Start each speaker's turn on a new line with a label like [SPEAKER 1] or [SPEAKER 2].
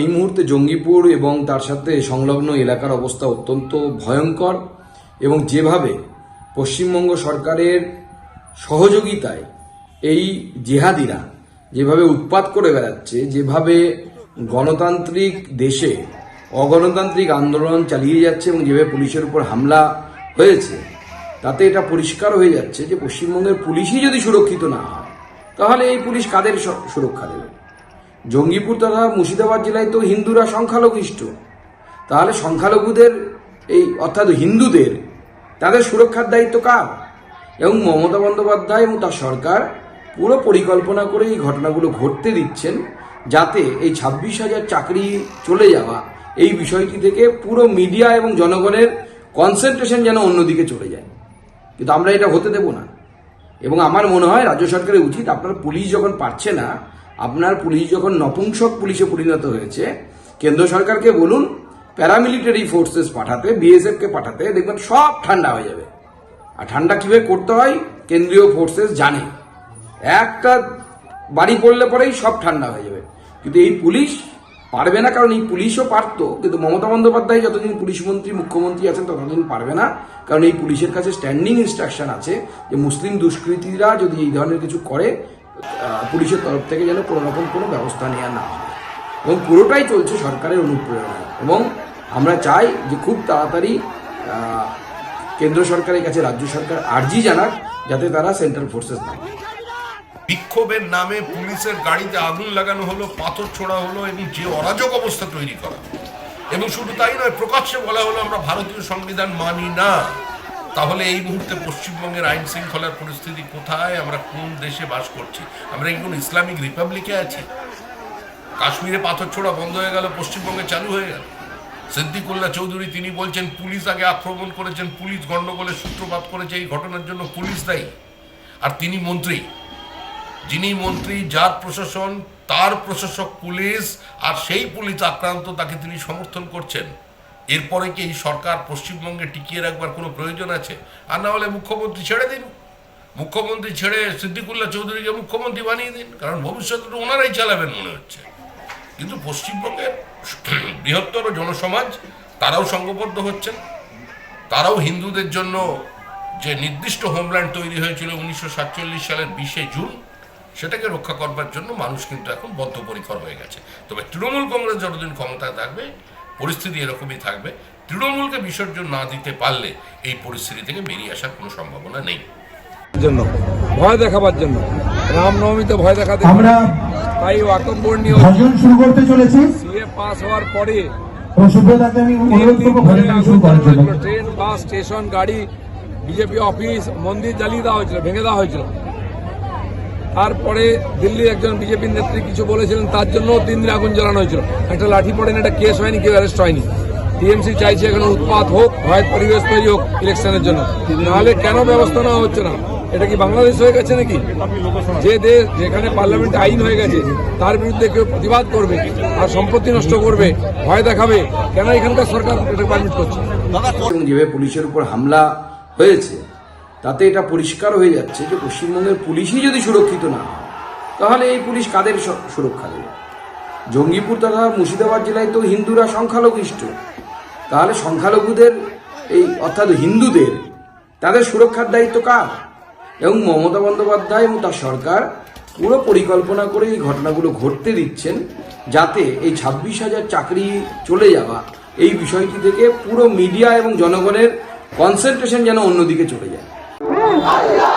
[SPEAKER 1] এই মুহূর্তে জঙ্গিপুর এবং তার সাথে সংলগ্ন এলাকার অবস্থা অত্যন্ত ভয়ঙ্কর এবং যেভাবে পশ্চিমবঙ্গ সরকারের সহযোগিতায় এই জেহাদিরা যেভাবে উৎপাত করে বেড়াচ্ছে, যেভাবে গণতান্ত্রিক দেশে অগণতান্ত্রিক আন্দোলন চালিয়ে যাচ্ছে এবং যেভাবে পুলিশের উপর হামলা হয়েছে, তাতে এটা পরিষ্কার হয়ে যাচ্ছে যে পশ্চিমবঙ্গের পুলিশই যদি সুরক্ষিত না হয়, তাহলে এই পুলিশ কাদের সুরক্ষা দেবে? জঙ্গিপুর তথা মুর্শিদাবাদ জেলায় তো হিন্দুরা সংখ্যালঘিষ্ঠ। তাহলে সংখ্যালঘুদের এই, অর্থাৎ হিন্দুদের, তাদের সুরক্ষার দায়িত্ব কার? এবং মমতা বন্দ্যোপাধ্যায় এবং তার সরকার পুরো পরিকল্পনা করে এই ঘটনাগুলো ঘটতে দিচ্ছেন যাতে এই ছাব্বিশ হাজার চাকরি চলে যাওয়া এই বিষয়টি থেকে পুরো মিডিয়া এবং জনগণের কনসেন্ট্রেশন যেন অন্যদিকে চলে যায়। কিন্তু আমরা এটা হতে দেব না। এবং আমার মনে হয় রাজ্য সরকারের উচিত, আপনার পুলিশ যখন পারছে না আপনার পুলিশ যখন নপুংসক পুলিশে পরিণত হয়েছে, কেন্দ্র সরকারকে বলুন প্যারামিলিটারি ফোর্সেস পাঠাতে বিএসএফকে পাঠাতে, দেখবেন সব ঠান্ডা হয়ে যাবে। আর ঠান্ডা কীভাবে করতে হয়, কেন্দ্রীয় ফোর্সেস জানে। একটা বাড়ি পড়লে পরেই সব ঠান্ডা হয়ে যাবে। কিন্তু এই পুলিশ পারবে না, কারণ এই পুলিশও পারতো, কিন্তু মমতা বন্দ্যোপাধ্যায় যতদিন পুলিশ মন্ত্রী, মুখ্যমন্ত্রী আছেন, ততদিন পারবে না। কারণ এই পুলিশের কাছে স্ট্যান্ডিং ইনস্ট্রাকশন আছে যে, মুসলিম দুষ্কৃতীরা যদি এই ধরনের কিছু করে পুলিশের তরফ থেকে যেন কোনো রকম কোনো ব্যবস্থা নেওয়া না হয়। এবং পুরোটাই চলছে সরকারের অনুপ্রেরণায়। এবং আমরা চাই যে খুব তাড়াতাড়ি কেন্দ্র সরকারের কাছে, রাজ্য সরকার আর্জি জানাক যাতে তারা সেন্ট্রাল ফোর্সেস না
[SPEAKER 2] বিক্ষোভের নামে পুলিশের গাড়িতে আগুন লাগানো হলো, পাথর ছোড়া হলো এবং যে অরাজক অবস্থা তৈরি করা এবং শুধু তাই নয়, প্রকাশ্যে বলা হলো, আমরা ভারতীয় সংবিধান মানি না। তাহলে এই মুহূর্তে পশ্চিমবঙ্গের আইন শৃঙ্খলার পরিস্থিতি কোথায়? আমরা কোন দেশে বাস করছি? আমরা কি কোনো ইসলামিক রিপাবলিকে আছি? কাশ্মীরে পাথর ছোড়া বন্ধ হয়ে গেল, পশ্চিমবঙ্গে চালু হয়ে গেল। সিদ্দিকুল্লাহ চৌধুরী, তিনি বলছেন, পুলিশ আগে আক্রমণ করেছেন, পুলিশ গন্ডগোলের সূত্রপাত করেছে, এই ঘটনার জন্য পুলিশ দায়ী। আর তিনি মন্ত্রী। যিনি মন্ত্রী, যার প্রশাসন, তার প্রশাসক পুলিশ, আর সেই পুলিশ আক্রান্ত, তাকে তিনি সমর্থন করছেন। এরপরে কি এই সরকার পশ্চিমবঙ্গে টিকিয়ে রাখবার কোনো প্রয়োজন আছে? আর না হলে মুখ্যমন্ত্রী ছেড়ে দিন। মুখ্যমন্ত্রী ছেড়ে সিদ্দিকুল্লাহ চৌধুরীকে মুখ্যমন্ত্রী বানিয়ে দিন, কারণ ভবিষ্যতে তো ওনারাই চালাবেন মনে হচ্ছে। কিন্তু পশ্চিমবঙ্গের বৃহত্তর জনসমাজ, তারাও সংঘবদ্ধ হচ্ছেন। তারাও হিন্দুদের জন্য যে নির্দিষ্ট হোমল্যান্ড তৈরি হয়েছিল উনিশশো সাতচল্লিশ সালের বিশে জুন, সেটাকে রক্ষা করবার জন্য মানুষ কিন্তু এখন বদ্ধপরিকর হয়ে গেছে। তবে তৃণমূল কংগ্রেস যতদিন ক্ষমতায় থাকবে পরিস্থিতি এরকমই থাকবে। তৃণমূলকে বিসর্জন না দিতে পারলে এই পরিস্থিতি থেকে বেরিয়ে আসার কোনো সম্ভাবনা নেই।
[SPEAKER 3] জন্য। ভয় দেখাবার জন্য। রামনবমীতে ভয় দেখাতে
[SPEAKER 4] আমরা
[SPEAKER 3] তাই ওয়াকম নিয়ে
[SPEAKER 4] ভজন শুরু করতে চলেছি।
[SPEAKER 3] সিএ পাস হওয়ার পরে
[SPEAKER 4] সুব্রতাকে আমি অনুরোধ করব ভজনটা শুরু করার জন্য।
[SPEAKER 3] ট্রেন বাস স্টেশন গাড়ি বিজেপি অফিস মন্দির জ্বালিয়ে দেওয়া হয়েছিল ভেঙে দেওয়া হয়েছিল। তারপরে দিল্লির একজন বিজেপি নেত্রী কিছু বলেছিলেন, তার জন্য তিন দিন আগুন জ্বালানো হয়েছিল। একটা লাঠি পড়েনি একটা কেস হয়নি, কেউ অ্যারেস্ট হয়নি। টিএমসি চাইছে এখানে উৎপাত হোক ভয়ের পরিবেশ তৈরি হোক ইলেকশনের জন্য। নাহলে কেন ব্যবস্থা নেওয়া হচ্ছে না? এটা কি বাংলাদেশ হয়ে গেছে নাকি? যে দেশ যেখানে পার্লামেন্টে আইন হয়ে গেছে, তার বিরুদ্ধে কেউ প্রতিবাদ করবে আর সম্পত্তি নষ্ট করবে, ভয় দেখাবে, কেন এখানকার সরকার এটা পারমিট করছে?
[SPEAKER 1] যেভাবে পুলিশের উপর হামলা হয়েছে? তাতে এটা পরিষ্কার হয়ে যাচ্ছে যে পশ্চিমবঙ্গের পুলিশই যদি সুরক্ষিত না তাহলে এই পুলিশ কাদের সুরক্ষা দেবে? জঙ্গিপুর তথা মুর্শিদাবাদ জেলায় তো হিন্দুরা সংখ্যালঘিষ্ঠ। তাহলে সংখ্যালঘুদের এই, অর্থাৎ হিন্দুদের, তাদের সুরক্ষার দায়িত্ব কার? এবং মমতা বন্দ্যোপাধ্যায় এবং তার সরকার পুরো পরিকল্পনা করে এই ঘটনাগুলো ঘটতে দিচ্ছেন যাতে এই ছাব্বিশ হাজার চাকরি চলে যাওয়া এই বিষয়টি থেকে পুরো মিডিয়া এবং জনগণের কনসেন্ট্রেশন যেন অন্যদিকে চলে যায়। আল্লাহ।